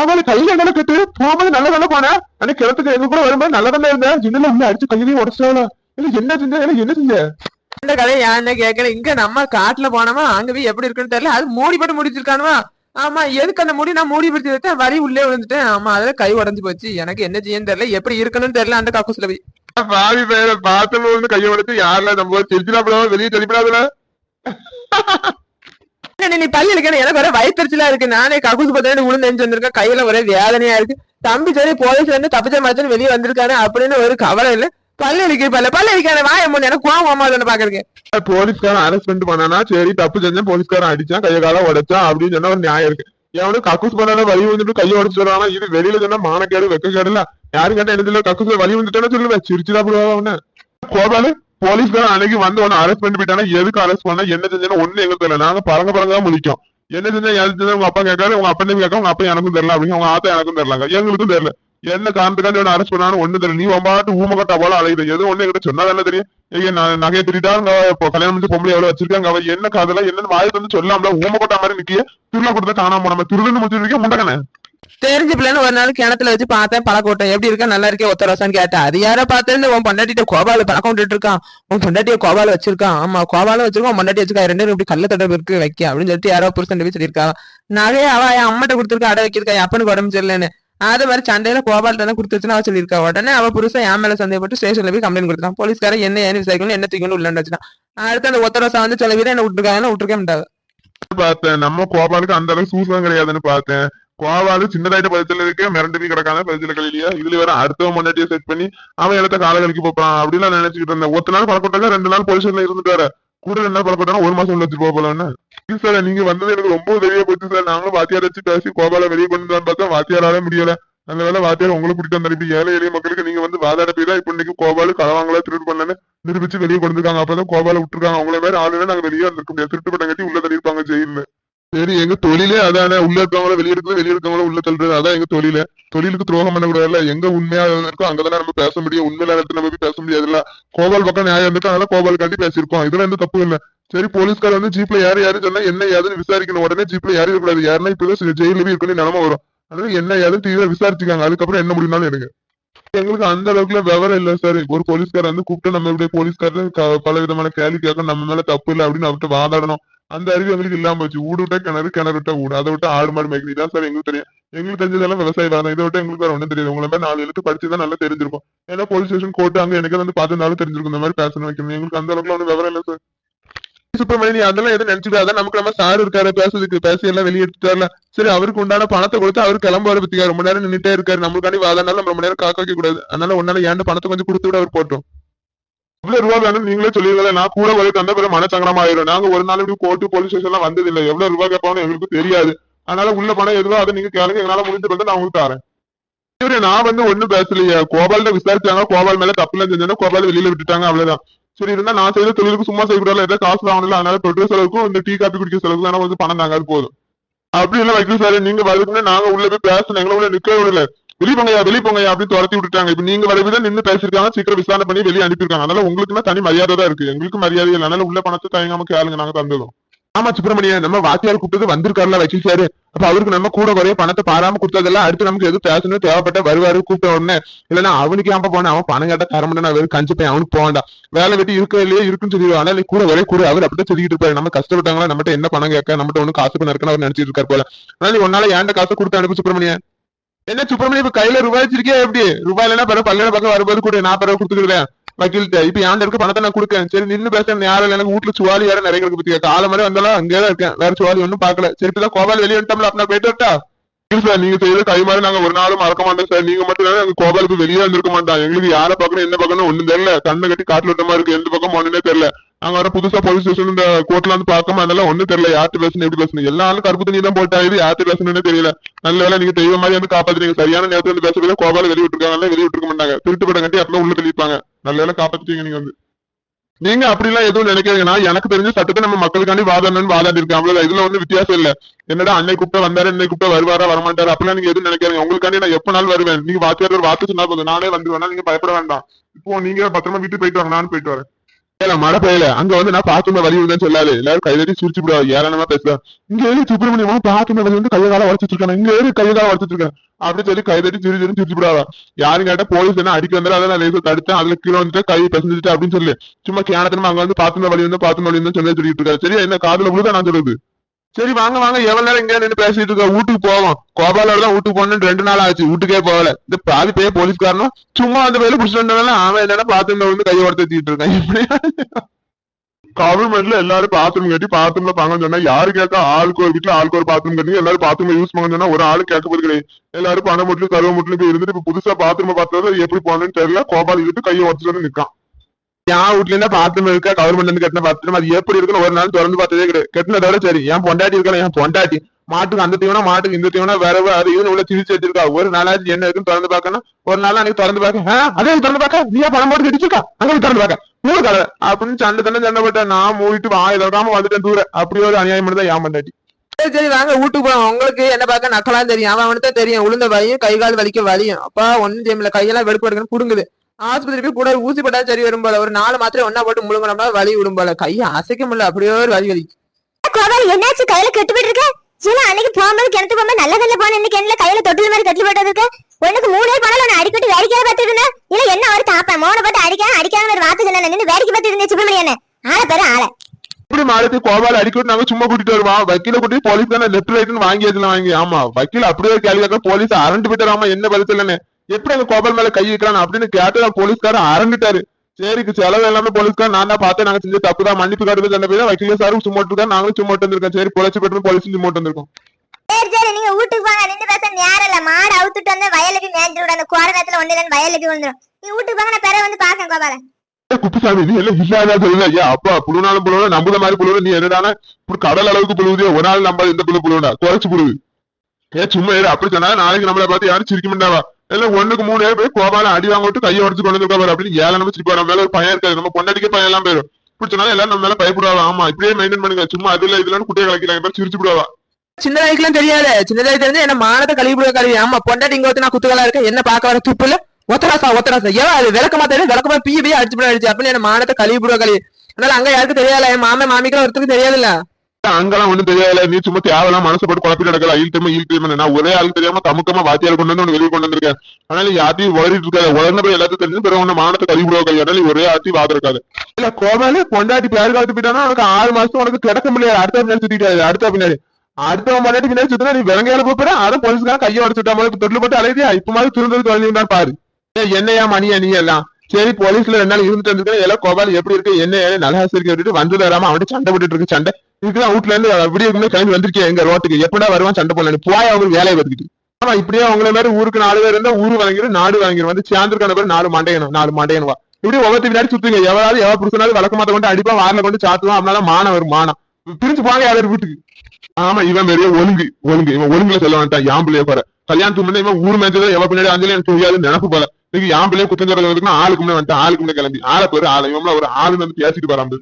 அவளை கையில என்ன கட்டு போகும்போது நல்ல தானே போனேன். ஆனா கிழத்துக்கு எங்க கூட வரும்போது நல்ல தானே இருந்தேன். ஜின்னல உள்ள அடிச்சு கையிலேயே உடச்சாவல இல்ல என்ன செஞ்ச என்ன செஞ்ச இந்த கதையை ஏன் கேட்கல? இங்க நம்ம காட்டுல போனோமா? அங்க போய் எப்படி இருக்குன்னு தெரியல. அது மூடி போட்டு முடிச்சிருக்கானுவா? ஆமா எதுக்கு அந்த முடி? நான் மூடி பிடிச்சி வச்சேன் வரி உள்ளே விழுந்துட்டேன். ஆமா அதுல கை உடஞ்சு போச்சு. எனக்கு என்ன செய்யன்னு தெரியல. எப்படி இருக்கணும்னு தெரியல அந்த கக்கூசுல போய். பாவி பேர பாத்துல வந்து கையை உடைச்சு யாருல நம்ம திருச்சினா வெளியே தெளிப்படாதுல நீ பள்ளி இருக்கேன் எனக்கு ஒரே வயிற்றுச்சலா இருக்கு. நானே ககுசு பத்தேன்னு உளுந்து எஞ்சி வந்திருக்கேன். கையில ஒரே வேதனையா இருக்கு. தம்பி சரி போலீஸ்ல இருந்து தப்பிச்ச மாதிரி வெளியே வந்திருக்காரு அப்படின்னு ஒரு கவலை இல்ல. பள்ளி இருக்கு பல்ல பள்ளி இருக்கான வாய முன்ன எனக்கு கோவம் அம்மா பாக்குறேன் போலீஸ்காரன் அரெஸ்ட் பண்ணானா சரி தப்பு செஞ்சேன் போலீஸ்காரன் அடிச்சான் கைய கால உடைச்சான் அப்படின்னு சொன்னா ஒரு நியாயம் இருக்கு. எவனும் கக்கூஸ் பண்ணாலும் வலி வந்துட்டு கையை உடைச்சு சொல்றானா. இது வெளியில சொன்னா மானக்கேடு வெக்க கேடுல யாரும் கேட்டா என்ன கக்கூஸ் வலி வந்துட்டேன்னு சொல்லுவேன். சிரிச்சுதான் போடுவா உன்ன கோபாலு போலீஸ்காரன் அன்னைக்கு வந்து உன்னை அரெஸ்ட் பண்ணி போயிட்டானா? எதுக்கு அரெஸ்ட் பண்ணா? என்ன செஞ்சா ஒண்ணு எங்களுக்கு தெரியல. நாங்க பறங்க பறங்க தான் என்ன செஞ்சா எது செஞ்சா உங்க அப்பா கேட்காரு உங்க அப்பா கேட்க உங்க அப்பா எனக்கும் தெரியல அப்படின்னு உங்க ஆத்தா எனக்கும் தெரியலங்க எங்களுக்கும் தெரியல. என்ன காரணத்துக்காண்டி உன்னை அரெஸ்ட் பண்ணாலும் ஒண்ணு தெரியல. நீ உம்பாட்டு ஊம கட்டா போல அலையுது. எதுவும் ஒண்ணு எங்கிட்ட சொன்னா தானே தெரியும்? ஐயா நான் நகையை திருட்டாங்க கல்யாணம் முடிஞ்சு பொம்பளை எவ்வளவு வச்சிருக்காங்க? அவ என்ன காதல என்னன்னு வாய் வந்து சொல்லாமல ஊமக்கட்டா மாதிரி நிக்கிய திருவிழா கொடுத்தா காணாம போனாம திருடுன்னு முடிச்சிருக்கேன் முண்டகனே தெரிஞ்ச பிள்ளைன்னு ஒரு நாள் கிணத்துல வச்சு பார்த்தேன் பழக்கோட்டம் எப்படி இருக்கா? நல்லா இருக்கே ஒத்த ரோசான்னு கேட்டேன். அது யாரோ பார்த்தேன் உன் பொண்டாட்டிட்ட கோபால பழக்கம் விட்டுட்டு இருக்கான். உன் பொண்டாட்டிய கோபால வச்சிருக்கான். ஆமா கோபாலும் வச்சிருக்கான் பொண்டாட்டி வச்சிருக்கா. ரெண்டு இப்படி கல்ல தொடர்பு இருக்கு வைக்க அப்படின்னு சொல்லிட்டு யாரோ புருஷன் போய் சொல்லியிருக்கா. நகைய அவ என் அம்மாட்ட கொடுத்துருக்கா அடை வைக்கிறக்கா என் அப்பனுக்கு உடம்பு சரியில்லைன்னு. அதே மாதிரி சண்டையில கோபால தானே கொடுத்துச்சுன்னு அவ சொல்லியிருக்கா. உடனே அவ புருஷன் என் மேல சந்தேகப்பட்டு ஸ்டேஷன்ல போய் கம்ப்ளைண்ட் கொடுத்தான் போலீஸ்காரன் என்ன ஏன் விசாரிக்கணும் என்ன தூக்கணும் உள்ளன்னு வச்சுனா அடுத்து அந்த ஒத்த ரோசா வந்து சில வீரர் என்ன விட்டுருக்காங்க விட்டுருக்க மாட்டாங்க பார்த்தேன். நம்ம கோபாலுக்கு அந்த அளவுக்கு சூசம் கிடையாதுன்னு பார்த்தேன். கோவாலு சின்னதாயிட்ட பதிச்சல இருக்கே மிரண்டு போய் கிடக்கான பதிச்சல கழிலியா இதுல வேற அடுத்தவன் முன்னாடியே செட் பண்ணி அவன் இடத்த கால கழிக்க போப்பான் அப்படிலாம் நினைச்சுக்கிட்டு இருந்தேன். ஒத்த நாள் பழக்கட்டாங்க ரெண்டு நாள் பொலிஷன்ல இருந்துட்டு வர. கூட ரெண்டு நாள் ஒரு மாசம் உள்ள வச்சுட்டு போகலான்னு சார் நீங்க வந்தது எனக்கு ரொம்ப உதவியா போச்சு சார் நாங்களும் வாத்தியார் வச்சு பேசி கோபால வெளியே கொண்டு வந்து பார்த்தா வாத்தியாரால முடியல. அந்த வேலை வாத்தியார் உங்களை கூட்டிட்டு வந்தாரு. ஏழை எளிய மக்களுக்கு நீங்க வந்து வாதாட போய் தான் இப்ப இன்னைக்கு கோபாலு களவாங்களா திருட்டு பண்ணனு நிரூபிச்சு வெளியே கொண்டு இருக்காங்க அப்பதான் கோபால விட்டுருக்காங்க. அவங்கள மாதிரி ஆளுநர் நாங்க வெளியே வந்திருக்க முடியாது. திருட்டு பட்டம் கட்டி உள்ள தள்ளியிருப்பாங்க ஜெயில சரி எங்க தொழிலே அதானே. உள்ள இருக்கவங்கள வெளியே வெளியிருக்கவங்கள வெளியே இருக்கவங்கள உள்ள தள்ளுறது. அதான் எங்க தொழில. தொழிலுக்கு துரோகம் பண்ணக்கூடாதுல்ல. எங்க உண்மையா இருக்கோ அங்கதானே நம்ம பேச முடியும். உண்மையில இடத்துல நம்ம போய் பேச முடியாதுல்ல கோபால் பக்கம் நியாயம் இருந்துட்டு அதனால கோபால் காட்டி பேசியிருக்கோம். இதுல எந்த தப்பு இல்ல. சரி போலீஸ்கார் வந்து ஜீப்ல யாரு யாரு சொன்னா என்ன யாருன்னு விசாரிக்கணும். உடனே ஜீப்ல யாரும் இருக்கக்கூடாது யாருன்னா இப்பதான் ஜெயில போய் இருக்கணும் நிலைமை வரும். அதனால என்ன யாரும் தீவிர விசாரிச்சுக்காங்க. அதுக்கப்புறம் என்ன முடியும்னாலும் எடுங்க. எங்களுக்கு அந்த அளவுக்குல விவரம் இல்ல சார் ஒரு போலீஸ்கார் வந்து கூப்பிட்டு நம்ம இப்படி போலீஸ்காரர் பல விதமான கேள்வி கேட்கணும் நம்ம மேல தப்பு இல்ல அப்படின்னு அவர்கிட்ட வாதாடணும். அந்த அறிவு எங்களுக்கு இல்லாம போச்சு. ஊடு விட்டா கிணறு கிணறு விட்டா ஊடு. அதை விட்டு ஆடு மாடு மேய்க்கிறது. இதான் சார் எங்களுக்கு தெரியும். எங்களுக்கு தெரிஞ்சதெல்லாம் விவசாய வேலை இதை விட்டு எங்களுக்கு வேற ஒண்ணும் தெரியாது. உங்களை மாதிரி நாலு எழுத்து படிச்சுதான் நல்லா தெரிஞ்சிருக்கும் ஏன்னா போலீஸ் ஸ்டேஷன் கோர்ட்டு அங்க எனக்கு வந்து பார்த்துனாலும் தெரிஞ்சிருக்கும். இந்த மாதிரி பேசணும் வைக்கணும். எங்களுக்கு அந்த அளவுக்கு ஒன்றும் விவரம் இல்லை சார். சுப்பிரமணி அதெல்லாம் எதுவும் நினைச்சுக்காத நமக்கு நம்ம சார் இருக்காரு பேசுறதுக்கு பேசி எல்லாம் வெளியே எடுத்துட்டார்ல. சரி அவருக்கு உண்டான பணத்தை கொடுத்து அவர் கிளம்புவாரு பத்திக்கா ரொம்ப நேரம் நின்னுட்டே இருக்காரு. நம்மளுக்காண்டி வாதானாலும் நம்ம ரொம்ப நேரம் காக்க வைக்க கூடாது அதனால உன்னால ஏன்ட பணத்தை கொஞ்சம் கொடுத்து விட அவர் போட்டோம். எவ்வளவு ரூபா வேணும் நீங்களே சொல்லிருக்கல நான் கூட வரை தந்த பிறகு மனசங்கடம் ஆயிரும். நாங்க ஒரு நாள் இப்படி கோர்ட்டு போலீஸ் ஸ்டேஷன் எல்லாம் வந்தது எவ்வளவு ரூபா கேட்பான்னு எங்களுக்கு தெரியாது. அதனால உள்ள பணம் எதுவோ அதை நீங்க கேளுங்க. எங்களால முடிஞ்ச வந்து நான் உங்களுக்கு தரேன். இவரு நான் வந்து ஒண்ணும் பேசலையே. கோபால்கிட்ட விசாரிச்சாங்க. கோபால் மேல தப்பு இல்லைன்னு செஞ்சோன்னா கோபால் வெளியில விட்டுட்டாங்க. அவ்வளவுதான். சரி இருந்தா நான் செய்த தொழிலுக்கு சும்மா செய்யக்கூடாது ஏதாவது காசு வாங்கல அதனால தொட்டு செலவுக்கும் இந்த டீ காப்பி குடிக்க செலவுக்கு தானே வந்து பணம் தாங்க அது போதும். அப்படி எல்லாம் வைக்கல சார் நீங்க வரதுக்குன்னு நாங்க உள்ள போய் பேசணும். எங்களை உள்ள நிக்க விடல. வெளிய போங்கயா வெளிய போங்கயா அப்படின்னு துரத்தி விட்டுட்டாங்க. இப்ப நீங்க வரவே நின்று பேசிருக்காங்க சீக்கிரம் விசாரணை பண்ணி வெளியே அனுப்பியிருக்காங்க. அதனால உங்களுக்குன்னா தனி மரியாதை தான் இருக்கு. எங்களுக்கு மரியாதை இல்லை. அதனால உள்ள பணத்தை தயங்காம கேளுங்க நாங்க தந்துடும் ஆமா சுப்பிரமணியன் நம்ம வாத்தியார் கூப்பிட்டது வந்திருக்காருல வக்கீல் சாரு. அப்ப அவருக்கு நம்ம கூட குறைய பணத்தை பாராம கொடுத்ததெல்லாம் அடுத்து நமக்கு எது பேசணும் தேவைப்பட்ட வருவாரு கூப்பிட்ட உடனே. இல்லன்னா அவனுக்கு ஏன் போனேன் அவன் பணம் கேட்ட தர நான் வெறும் கஞ்சி போய் அவனுக்கு போகண்டா வேலை வெட்டி இருக்க இல்லையே இருக்குன்னு சொல்லிடுவான் அதனால கூட வரைய கூட அவர் அப்படியே சொல்லிட்டு இருப்பாரு. நம்ம கஷ்டப்பட்டாங்களா? நம்மகிட்ட என்ன பணம் கேட்க? நம்மகிட்ட ஒண்ணு காசு பண்ண இருக்குன்னு அவர் நினைச்சிட்டு இருக்காரு போல. அதனால உன்னால ஏன்ட காசை கொடுத்து அனுப்பு சுப்பிரமணியன் என்ன சுப்பிரமணியம் இப்ப கையில ரூபாய் வச்சிருக்கே எப்படி? ரூபாய் இல்லைன்னா பிறகு பல்லையில பக்கம் வரும்போது கூட நான் பிறகு கொடுத்துக்கிறேன் வக்கீல்கிட்ட இப்ப ஏன்ட இருக்க பணத்தை நான் கொடுக்கேன். சரி நின்னு பேசுறேன். யாரும் எனக்கு வீட்டுல சுவாலி வேற நிறைய இருக்கு பத்தி காலை மாதிரி வந்தாலும் அங்கேயே இருக்கேன். வேற சுவாலி ஒன்னும் பாக்கல சரி இப்பதான் கோபால் வெளியே வந்துட்டோம்ல அப்ப நான் போயிட்டு வரட்டா? இல்ல சார் நீங்க செய்யற கை மாதிரி நாங்க ஒரு நாளும் மறக்க மாட்டோம் சார் நீங்க மட்டும் இல்ல எங்க கோபாலுக்கு வெளியே வந்திருக்க மாட்டோம். எங்களுக்கு யாரை பாக்கணும் என்ன பாக்கணும் ஒண்ணும் தெரியல. கண்ணை கட்டி காட்டுல விட்ட மாதிரி இருக்கு. எந்த பக்கம் போனே தெரியல. நாங்க வர புதுசா போலீஸ் ஸ்டேஷன் இந்த கோர்ட்ல வந்து பார்க்காம அதெல்லாம் ஒண்ணும் தெரியல. யார்கிட்ட பேசணும் எப்படி பேசணும்? எல்லா ஆளும் கருப்பு தண்ணி தான் போட்டா இது யார்கிட்ட பேசணும்னு தெரியல. நல்ல வேலை நீங்க தெய்வ மாதிரி வந்து காப்பாத்துறீங்க சரியான நேரத்துல வந்து பேசவே கோபால வெளிய விட்டுருக்காங்க. வெளிய விட்டுருக்க மாட்டாங்க. திருட்டு படம் கட்டி அப்பதான் உள்ள தெளிப்பாங்க. நல்ல வேலை காப்பாத்துட்டீங்க நீங்க வந்து. நீங்க அப்படிலாம் எதுவும் நினைக்கிறீங்கன்னா எனக்கு தெரிஞ்ச சட்டத்தை நம்ம மக்களுக்காண்டி வாதாடணும்னு வாதாடி இருக்கேன் அவ்வளவு இதுல வந்து வித்தியாசம் இல்ல. என்னடா அன்னை கூப்பிட்டா வந்தாரு இன்னைக்கு கூப்பிட்ட வருவாரா வரமாட்டாரு? அப்படிலாம் நீங்க எதுவும் நினைக்கிறீங்க உங்களுக்காண்டி நான் எப்பனாலும் வருவேன். நீங்க வாத்தியார் ஒரு சொன்னா போதும். நானே வந்துருவேன். நீங்க பயப்பட வேண்டாம். இப்போ நீங்க பத்திரமா வீட்டுக்கு போயிட்டு வாங்க. நானும் போயிட்டு வரேன். ஏல மழை பெய்யல. அங்க வந்து நான் பாத்துமே வலி விழுந்தேன்னு சொல்லாது. எல்லாரும் கைதட்டி சிரிச்சு விடுவாங்க ஏராளமா பேசுவா இங்க ஏறி சுப்பிரமணியமா பாத்துமே வலி வந்து கைய கால உடச்சிட்டு இருக்காங்க. இங்க ஏறி கைய கால உடச்சிட்டு இருக்காங்க. அப்படின்னு சொல்லி கைதட்டி சிரி சிரி சிரிச்சு விடாவா யாரும் கேட்டா போலீஸ் என்ன அடிக்க வந்தாலும் அதை நான் லேசா தடுத்தேன். அதுல கீழே வந்துட்டு கை பிசைஞ்சிட்டு அப்படின்னு சொல்லி. சும்மா கேனத்தனமா அங்க வந்து பாத்தின வழி வந்து பாத்தின வலி வந்து சொல்லி சொல்லிட்டு இருக்காரு. சரியா? என்ன காதுல விழுதா நான் சொல்றது. சரி வாங்க வாங்க. எவ்வளவு நேரம் இங்க நின்று பேசிட்டு இருக்க வீட்டுக்கு போவோம். கோபாலோட தான் வீட்டுக்கு போகணும்னு ரெண்டு நாள் ஆச்சு. வீட்டுக்கே போகல. இந்த பாதி பேர் போலீஸ்காரனும் சும்மா அந்த வேலை புடிச்சிட்டு வந்தாலும் அவன் என்னன்னா பாத்ரூம்ல வந்து கையை உடத்திட்டு இருக்கான். இப்படியா கவர்மெண்ட்ல எல்லாரும் பாத்ரூம் கட்டி பாத்ரூம்ல பாங்கன்னு சொன்னா யாரு கேட்க ஆளுக்கு ஒரு வீட்டுல ஆளுக்கு ஒரு பாத்ரூம் கட்டி எல்லாரும் பாத்ரூம் யூஸ் பண்ண சொன்னா ஒரு ஆளு கேட்க போது கிடையாது. எல்லாரும் பணம் முட்டிலும் கருவ முட்டிலும் போய் இருந்துட்டு இப்ப புதுசா பாத்ரூம் பார்த்தா எப்படி போனேன்னு தெரியல. கோபால் இழுத்து கையை உடச்சிட்டு நிக்கான் என் வீட்ல இருந்தா பாத்ரூம் இருக்கா? கவர்மெண்ட்ல இருந்து கட்டின பாத்ரூம் அது எப்படி இருக்குன்னு ஒரு நாள் திறந்து பார்த்ததே கிடையாது. கட்டினதோட சரி. என் பொண்டாட்டி இருக்கா என் பொண்டாட்டி. மாட்டுக்கு அந்த தீவனம் மாட்டுக்கு இந்த தீவனம் வேற வேற அது இதுன்னு உள்ள திரிச்சு வச்சிருக்கா. ஒரு நாளாச்சு என்ன இருக்குன்னு திறந்து பார்க்கணும். ஒரு நாள் அன்னைக்கு திறந்து பார்க்க "ஆ, அதே திறந்து பார்க்க? நீயா பணம் போட்டு கட்டிச்சிருக்கா அங்க திறந்து பார்க்க. மூணு கதை அப்படின்னு சண்டை தண்டை சண்டை போட்டேன் நான் மூடிட்டு வாய் திறக்காம வந்துட்டேன் தூர. அப்படி ஒரு அநியாயம் பண்ணதான் ஏன் பொண்டாட்டி சரி சரி வாங்க வீட்டுக்கு போவோம் உங்களுக்கு என்ன பார்க்க? நக்கலாம் தெரியும். அவன் அவனுக்கு தெரியும். உளுந்த வலியும் கை கால் வலிக்க வலியும். அப்பா ஒன்னும் செய்யல கையெல்லாம் வெடுப்பு எடுக்கணும் புடுங்குது. ஆஸ்பத்திரி போய் கூட ஊசி போட்டா சரி வரும் போல. ஒரு நாலு மாத்திரை ஒன்னா போட்டு முழுங்கினோம்னா வலி விடும் போல. கையை அசைக்க முடியல. அப்படியே ஒரு வலி வலி கோபால் என்னாச்சு? கையில கெட்டு போயிட்டு இருக்க? சில அன்னைக்கு போகும்போது கிணத்து போகும்போது நல்ல நல்ல போன இன்னைக்கு என்ன கையில தொட்டில் மாதிரி கட்டி போட்டது இருக்கு. உனக்கு மூணே போனாலும் நான் அடிக்கடி வேடிக்கையா பார்த்துட்டு இருந்தேன். இல்ல என்ன ஒரு தாப்பேன் மோனை போட்டு அடிக்காம அடிக்காம ஒரு வார்த்தை சொன்ன நின்று வேடிக்கை பார்த்துட்டு இருந்தேன் சுப்பிரமணியன் ஆளை பேரு ஆளை. இப்படி மாறுது கோபால் அடிக்கடி நாங்க சும்மா கூட்டிட்டு வருவோம் வக்கீல கூட்டி போலீஸ் தானே லெப்ட் ரைட்னு வாங்கி வச்சுல வாங்கி? ஆமா வக்கீல் அப்படியே கேள்வி கேட்க போலீஸ் அரண்டு போயிட்டாராமா என்ன பதில் இல்லன்னு எப்படி அந்த கோபால் மேல கை வைக்கிறான் அப்படின்னு கேட்டு போலீஸ்காரன் அரண்டுட்டாரு. சரிக்கு செலவு எல்லாமே போலீஸ்கார் நான் தான் பார்த்தேன். நாங்க செஞ்ச தப்பு தான் மன்னிப்பு காட்டுறது அந்த போய் வக்கீல சாரும் சும்மா இருக்காரு நாங்களும் சும்மா வந்திருக்கோம் சரி பொழைச்சு போட்டு போலீஸ் சும்மா வந்திருக்கோம் சரி சரி நீங்க வீட்டுக்கு போங்க. நின்று பேச நேரம் இல்ல. மாடு அவுத்துட்டு வந்து வயலுக்கு மேய்ஞ்சு விட. அந்த கோட நேரத்துல ஒண்ணு இல்லைன்னு வயலுக்கு விழுந்துரும். நீ வீட்டுக்கு போங்க. நான் பிற வந்து பாக்கேன் கோபால. குப்புசாமி நீ எல்லாம் இல்லாத சொல்லுங்க ஐயா அப்பா புழுனாலும் புழுவ நம்புத மாதிரி புழுவ நீ என்னடானா இப்படி கடல் அளவுக்கு புழுவுதே. ஒரு நாள் நம்ப இந்த புழு புழுவா குறைச்சு புழுவு. ஏ சும்மா அப்படி சொன்னா நாளைக்கு நம்மள பார்த்து யாரும் சிரிக்க மாட்டாவா? இல்ல ஒண்ணுக்கு மூணு பேர் போய் கோபால அடி வாங்க விட்டு கையை உடச்சு கொண்டு வந்து பாரு அப்படின்னு ஏழை நம்ம சிரிப்பா மேல ஒரு பையன் இருக்காது. நம்ம பொண்டாட்டிக்கு பையன் எல்லாம் போயிடும். பிடிச்சனால எல்லாரும் நம்ம மேல பயப்படுவாங்க. ஆமா இப்படியே மெயின்டைன் பண்ணுங்க. சும்மா அதுல இதுல குட்டையை கலக்கிறாங்க பேர் சிரிச்சு விடுவா சின்ன வயசுலாம் தெரியாது சின்னதாய் தெரிஞ்சு என்ன மானத்தை கழுவி கழுவி ஆமா பொண்டாட்டி இங்க வந்து நான் குத்துக்கலா இருக்கேன் என்ன பார்க்க வர துப்புல ஒத்தராசா ஒத்தராசா. ஏன் அது விளக்கமா தெரியும் விளக்கமா பீ பீ அடிச்சு போட அடிச்சு. அப்படின்னு என்ன மானத்தை கழுவி விடுவா கழுவி அதனால அங்க யாருக்கும் தெரியாதுல என் மாமன் மாமிக்கெல்லாம் ஒருத்தருக்கு தெரியாதுல்ல? அங்கெல்லாம் ஒண்ணும் தெரியாது நீ சும்மா தேவையெல்லாம் மனசு போட்டு குழப்பிட்டு நடக்கல ஈல் டைம் நான் ஒரே ஆளுக்கு தெரியாம தமுக்கமா வாத்தியார் கொண்டு வந்து வெளியே கொண்டு வந்திருக்கேன். அதனால யாத்தையும் உளறிட்டு இருக்காது. உடனே போய் எல்லாத்தையும் தெரிஞ்சு பிறகு உன்ன மானத்தை கழுவி விடுவாங்க அதனால ஒரே ஆத்தி வாதம் இருக்காது. இல்ல கோமாலே பொண்டாட்டி பேர் காலத்து போயிட்டானா? உனக்கு ஆறு மாசம் உனக்கு கிடக்க முடியாது அடுத்த பின்னாடி சுத்திட்டாரு அடுத்த பின்னாடி. அடுத்தவன் பொண்டாட்டி பின்னாடி சுத்தினா நீ விலங்கையில போற அதை போலீஸ்க்காக கையை உடச்சுட்டா மாதிரி தொட்டில் போட்டு அலைதியா இப்ப மாதிரி திருந்தது தொலைஞ்சுதான் பாரு. என்னையா மணியா நீ எல்லாம் சரி போலீஸ்ல ரெண்டு நாள் இருந்துட்டு வந்துருக்கேன். எல்லாம் கோபால் எப்படி இருக்கு என்ன ஏது நல்லா இருக்கு அப்படின்ட்டு வந்து வராம அவன்கிட்ட சண்டை போட்டுட்டு இருக்கு சண்டை. இதுக்குதான் வீட்டுல இருந்து விடிய கிளம்பி வந்திருக்கேன் எங்க ரோட்டுக்கு. எப்படா வருவான் சண்டை போடலாம் போய் அவங்களுக்கு வேலையை பார்த்துக்கிட்டு. ஆமா இப்படியே அவங்கள மாதிரி ஊருக்கு நாலு பேர் இருந்தா ஊரு வாங்கிடும் நாடு வாங்கிடும் வந்து சேர்ந்துருக்கான பேர் நாலு மண்டையணும் நாலு மண்டையனுவா. இப்படி ஒவ்வொருத்த பின்னாடி சுத்துங்க. எவராது எவ புருஷனாவது வழக்கமாத்த கொண்டு அடிப்பா வாரில கொண்டு சாத்துவான். அவனால மானம் வரும் மானம். பிரிஞ்சு போங்க யாரும் வீட்டுக்கு? ஆமா இவன் பெரிய ஒழுங்கு ஒழுங்கு. இவன் ஒழுங்குல சொல்ல வேண்டாம் யான் பிள்ளைய போற கல்யாணத்துக்கு முன்னாடி இவன் ஊர் மேய்ச்சதை எவ்வளவு பின்னாடி அஞ்சலி எனக்கு தெரியாது நினப்பு போல. இன்னைக்கு யான் பிள்ளைய குத்தம் சொல்றதுக்கு ஆளுக்கு முன்னாடி வந்துட்டு ஆளுக்கு முன்னாடி கிளம்பி. ஆளை பேரு ஆளை. இவன் ஒரு ஆளுன்னு வந்து பேசிட்டு வரான்